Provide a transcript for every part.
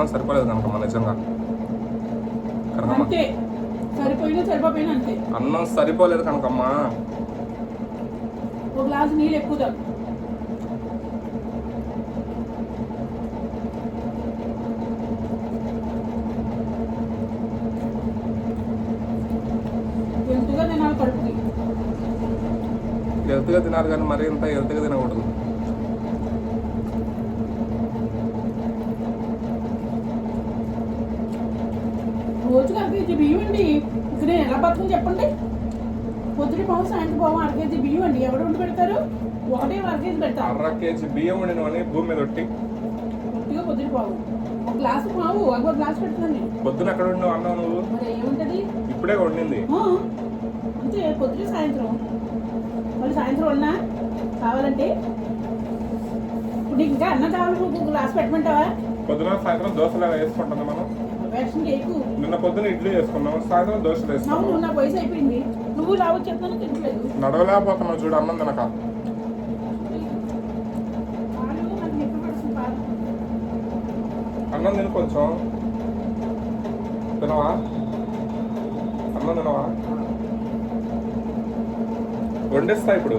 అన్నం సరిపోలేదు నిజంగా. సరిపోయినా సరిపోయినా అంతే. అన్నం సరిపోలేదు కనకమ్మ. ఒక గ్లాసు నీళ్ళు ఎక్కువ తాగు. తినాలి కడుపుకి. హెల్త్గా తినాలి కానీ మరీ ఇంత హెల్త్గా తినకూడదు రోజుకి అర కేజీ బియ్యం అండి ఇక నేను ఎలా బతుకుని చెప్పండి. పొద్దున పావు సాయంత్రం పావు అర కేజీ బియ్యం అండి. ఎవరు వండి పెడతారు? ఒకటే అర కేజీ పెడతారు అర కేజీ బియ్యం వండినవని భూమి మీద ఒట్టి. కొద్దిగా పొద్దున పావు. ఒక గ్లాసు పావు. ఒక గ్లాస్ నేను. పొద్దున ఎక్కడ ఉండినావు అన్నం నువ్వు? మరి ఏముంటది? ఇప్పుడే వండింది. అంతే. పొద్దున సాయంత్రం. మళ్ళీ సాయంత్రం ఉన్నా కావాలంటే? ఇప్పుడు ఇంకా అన్నం కావాలి. గ్లాస్ పెట్టమంటావా? పొద్దున సాయంత్రం దోశలు వేసుకుంటాం మనం. నిన్న పొద్దున ఇడ్లీ వేసుకున్నాం సాయంత్రం దోశలు అవును వేసుకున్నాం నా వయసు అయిపోయింది. నువ్వు రావచ్చు చెప్తాను తినట్లేదు నడవలేకపోతున్నావు చూడు అన్నం తినక. అన్నం తిను కొంచెం. తినవా? అన్నం తినవా? వండిస్తా ఇప్పుడు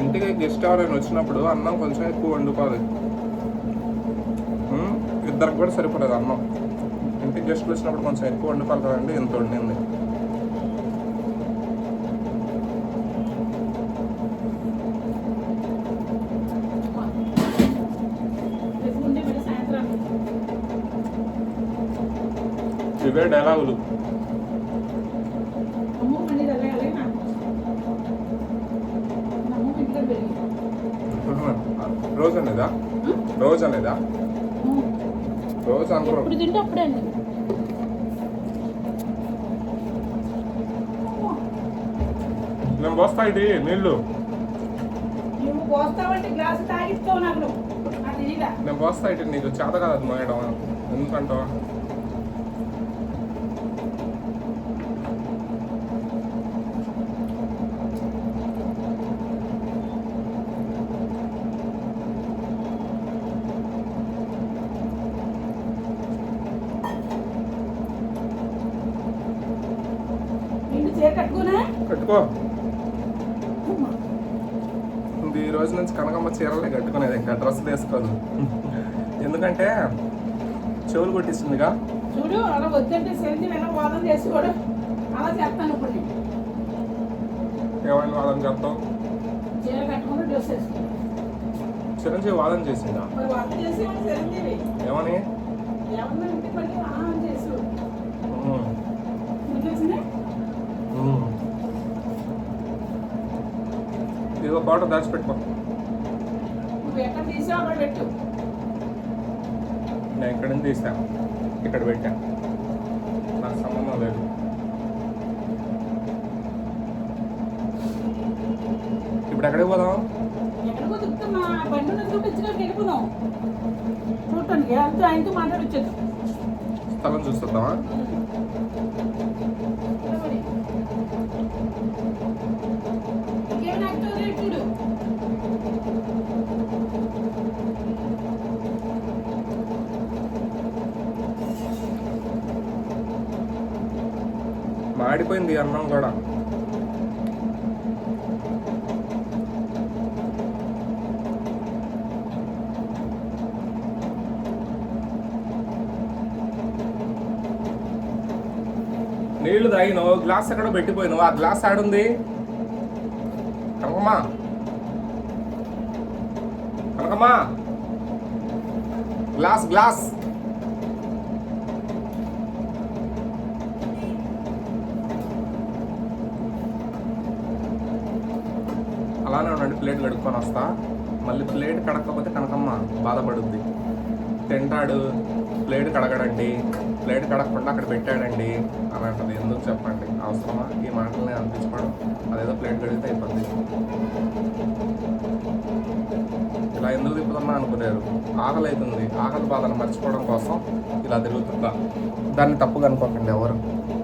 ఇంటికి గెస్ట్ ఎవరైనా వచ్చినప్పుడు అన్నం కొంచెం ఎక్కువ వండుకోవాలి. ఇద్దరికి కూడా సరిపోలేదు అన్నం. ఇంటికి గెస్ట్లు వచ్చినప్పుడు కొంచెం ఎక్కువ వండుకోవాలి కదండి ఇంత వండింది. ఇవే డైలాగులు అమ్మ మళ్ళీ వెళ్ళాలి నాకు మా అమ్మ ఇంటికి పెరిగి రోజు అనేదా రోజు అనేదా రోజు అనుకో. ఎప్పుడు తింటే అప్పుడే అండి. నేను పోస్తా ఇది నీళ్ళు. నువ్వు పోస్తావంటే గ్లాసు తాగిస్తావు నాకు నువ్వు. నాకు తెలీదా? నేను పోస్తా ఇటు నీకు చేత కాదు మోయడం. ఎందుకంటావా నిన్ను చీర కట్టుకున్నా కట్టుకో. ఈ రోజు నుంచి కనకమ్మ చీరలే కట్టుకునేది ఇంకా డ్రెస్ వేసుకోదు. ఎందుకంటే చెవులు కొట్టిస్తుందిగా. చూడు అలా వద్దంటే సెల్ని ఎలా వాదన చేసుకోడు అలా చేస్తాను ఇప్పుడు నేను. ఏమైనా వాదన చెప్తావు చీర కట్టుకుని డ్రెస్ వేసుకున్నాను చిరంజీవి వాదన చేసిందా? ఏమని? ఏమన్నా ఇంటి పని ఆహా చేసు ఇదిగో బాట దాచిపెట్టుకో. నేను ఇక్కడ నుంచి తీసా ఇక్కడ పెట్టా నాకు సంబంధం లేదు. ఇప్పుడు ఎక్కడికి పోదాం? ఎక్కడికో తిప్పుతున్నా మాడిపోయింది అన్నం కూడా. నీళ్ళు తాగినో గ్లాస్ ఎక్కడ పెట్టిపోయినావు ఆ గ్లాస్ ఆడుంది? కనకమ్మా. కనకమ్మా. Glass glass. అలానే ఉండండి ప్లేట్ కడుక్కొని వస్తా. మళ్ళీ ప్లేట్ కడకపోతే కనకమ్మ బాధపడుద్ది. తింటాడు ప్లేట్ కడగడండి. ప్లేట్ కడగకుండా అక్కడ పెట్టాడండి. అని అంటది ఎందుకు చెప్పండి? అవసరమా? ఈ మాటలని అనిపించుకోవడం అదేదో ప్లేట్ కడిగితే అయిపోద్ది. ఇలా ఎందుకు తిప్పుతున్నా అనుకునేరు ఆకలి అవుతుంది ఆకలి బాధను మర్చిపోవడం కోసం ఇలా తిరుగుతుందా దాన్ని తప్పుగా అనుకోకండి ఎవరు.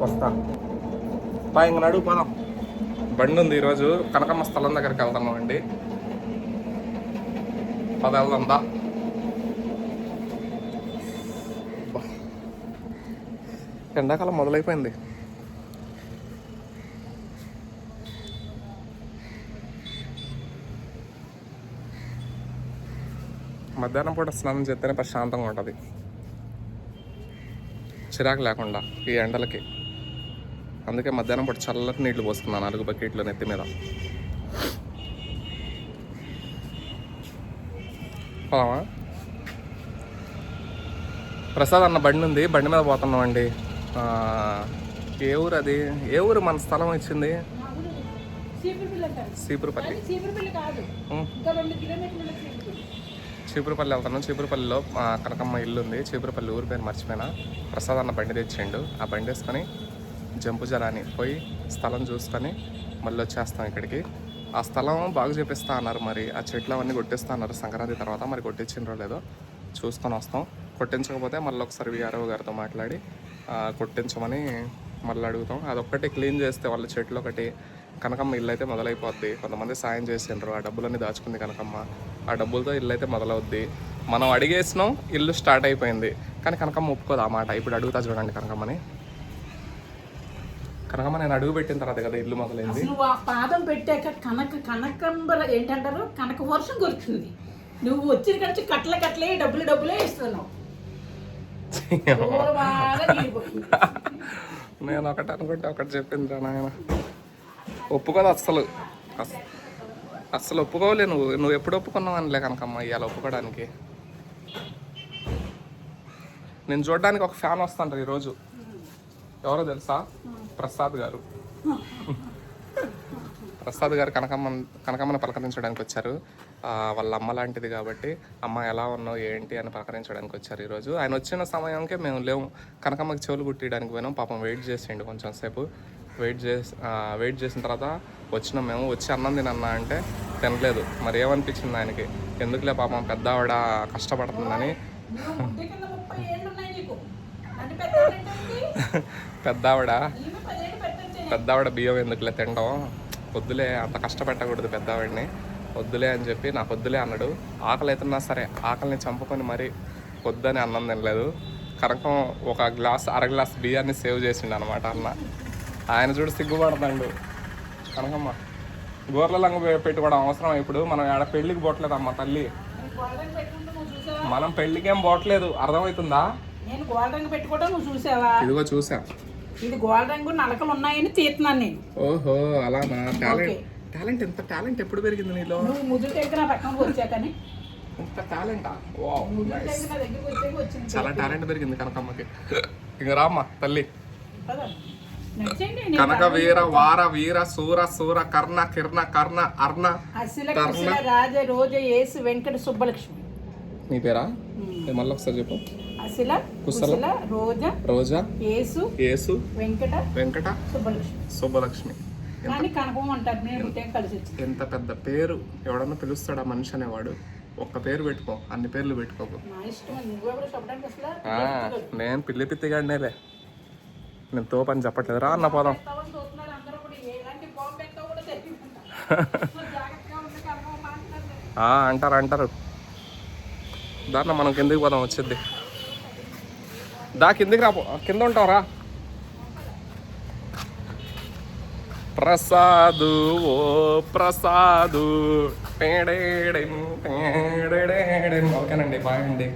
వస్తా. పా ఇంక నడువు బండి ఉంది ఈరోజు. కనకమ్మ స్థలం దగ్గరికి వెళ్తున్నాం అండి? పద వెళ్దాం ఎండాకాలం మొదలైపోయింది. మధ్యాహ్నం పూట స్నానం చేస్తేనే ప్రశాంతంగా ఉంటుంది. చిరాకు లేకుండా ఈ ఎండలకి. అందుకే మధ్యాహ్నం పాటు చల్లటి నీళ్ళు పోసుకున్నాను నాలుగు బకెట్లు నెత్తి మీద. పోదామా? ప్రసాద్ అన్న బండి ఉంది బండి మీద పోతున్నాం అండి ఏ ఊరు అది? ఏ ఊరు మన స్థలం ఇచ్చింది? చీపురుపల్లి. చీపురుపల్లి వెళ్తున్నాం. చీపురుపల్లిలో కనకమ్మ ఇల్లు ఉంది. చీపురుపల్లి ఊరు పేరు మర్చిపోయినా. ప్రసాద్ అన్న బండి తెచ్చిండు. ఆ బండి వేసుకొని జంపు పోయి స్థలం చూసుకొని మళ్ళీ వచ్చేస్తాం ఇక్కడికి. ఆ స్థలం బాగు చేపిస్తా అన్నారు మరి. ఆ చెట్లు అవన్నీ కొట్టిస్తా అన్నారు. సంక్రాంతి తర్వాత మరి కొట్టించిండ్రో లేదో చూసుకొని వస్తాం. కొట్టించకపోతే మళ్ళీ ఒకసారి విఆర్ఓ గారితో మాట్లాడి కొట్టించమని మళ్ళీ అడుగుతాం. అదొక్కటి క్లీన్ చేస్తే వాళ్ళ చెట్లు ఒకటి కనకమ్మ ఇల్లు అయితే మొదలైపోద్ది. కొంతమంది సాయం చేసిండ్రు. ఆ డబ్బులన్నీ దాచుకుంది కనకమ్మ. ఆ డబ్బులతో ఇల్లు అయితే మొదలవుద్ది. మనం అడిగేసినాం ఇల్లు స్టార్ట్ అయిపోయింది. కానీ కనకమ్మ ఒప్పుకోదు ఆ మాట. ఇప్పుడు అడుగుతా చూడండి కనకమ్మని. కనకమ్మ నేను అడుగు పెట్టిన తర్వాత కదా ఇల్లు మొదలైంది. నువ్వు ఆ పాదం పెట్టాక కనక కనకంబర ఏంటంటారు? కనక వర్షం కురుతుంది నువ్వు వచ్చిన కడిచి కట్ల కట్లే డబ్బులు డబ్బులే ఇస్తున్నావు. నేను ఒకటి అనుకుంటే ఒకటి చెప్పింది నాయన. ఒప్పుకోదు అస్సలు. అస్- అస్సలు ఒప్పుకోలే నువ్వు. నువ్వు ఎప్పుడు ఒప్పుకున్నావు అనిలే కనకమ్మ ఇవాళ ఒప్పుకోవడానికి నేను చూడడానికి ఒక ఫ్యాన్ వస్తాను ఈరోజు. ఎవరో తెలుసా? ప్రసాద్ గారు. ప్రసాద్ గారు కనకమ్మ కనకమ్మని పలకరించడానికి వచ్చారు. వాళ్ళ అమ్మ లాంటిది కాబట్టి అమ్మ ఎలా ఉన్నావు? ఏంటి? అని పలకరించడానికి వచ్చారు ఈరోజు. ఆయన వచ్చిన సమయంకే మేము లేవు. కనకమ్మకి చెవులు కుట్టియడానికి పోయినాం. పాపం వెయిట్ చేసిండు కొంచెం సేపు. వెయిట్ చేసి వెయిట్ చేసిన తర్వాత వచ్చినాం మేము. వచ్చి అన్నం తినన్నా అంటే తినలేదు. మరి ఏమనిపించింది ఆయనకి? ఎందుకులే పాపం పెద్ద ఆవిడ కష్టపడుతుందని పెద్ద ఆవిడ ఈమె పదేళ్ళు పెట్టండి పెద్ద ఆవిడ బియ్యం ఎందుకులే తినడం వద్దులే అంత కష్టపెట్టకూడదు పెద్ద ఆవిడని వద్దులే అని చెప్పి నాకు వద్దులే అన్నాడు. ఆకలి అవుతున్నా సరే ఆకలిని చంపుకొని మరీ వద్దని అన్నం తినలేదు. కనకం ఒక గ్లాస్ అర గ్లాస్ బియ్యాన్ని సేవ్ చేసిండు అనమాట అన్న. ఆయన చూడు సిగ్గుపడతాడు. కనకమ్మ గోర్ల లంగు పెట్టుకోవడం అవసరం ఇప్పుడు? మనం ఆడ పెళ్ళికి పోవట్లేదు అమ్మ తల్లి. మనం పెళ్ళికేం పోవట్లేదు అర్థమవుతుందా? ఇదిగో చూసా. ఇది గోల్డ్ రంగు నలకలు ఉన్నాయని తీస్తున్నాను నేను. ఓహో అలానా టాలెంట్. టాలెంట్ ఎంత? టాలెంట్ ఎప్పుడు పెరిగింది నీలో? నువ్వు టెంక నా పక్కనకు వచ్చాకని. ఇంత టాలెంటా? వావ్ ముద్దు టెంక నా దగ్గరికి వచ్చాక వచ్చింది చాలా టాలెంట్ పెరిగింది కనకమ్మకి. ఇంక రామ్మ తల్లి. పద. నడిచేయండి నేను కనక వీర వార వీర సూర సూర కర్ణ కిర్ణ కర్ణ అర్ణ అసిల రాజ రోజ యేసు వెంకట సుబ్బలక్ష్మి. నీ పేరా? మళ్ళీ ఒకసారి చెప్పు. కుశల. కుశల రోజ రోజా యేసు యేసు వెంకట వెంకట సుబ్బలక్ష్మి. సుబ్బలక్ష్మి. కానీ కనకం అంటారు నేను పుట్టాక కలిసి వచ్చింది ఎంత పెద్ద పేరు ఎవడన్నా పిలుస్తాడా మనిషి అనేవాడు? ఒక్క పేరు పెట్టుకో అన్ని పేర్లు పెట్టుకోకు. నేను పిల్లి పిత్తిగాడినేలే నేను తోపని చెప్పట్లేదు. రా అన్న పోదాం. అంటారు అంటారు. దాన్న మనం కిందికి పోదాం వచ్చింది దా కిందికి రాపో కింద ఉంటాం రా ప్రసాదు ఓ ప్రసాదు. టేడేడెం, ఓకేనండి బాయ్ అండి.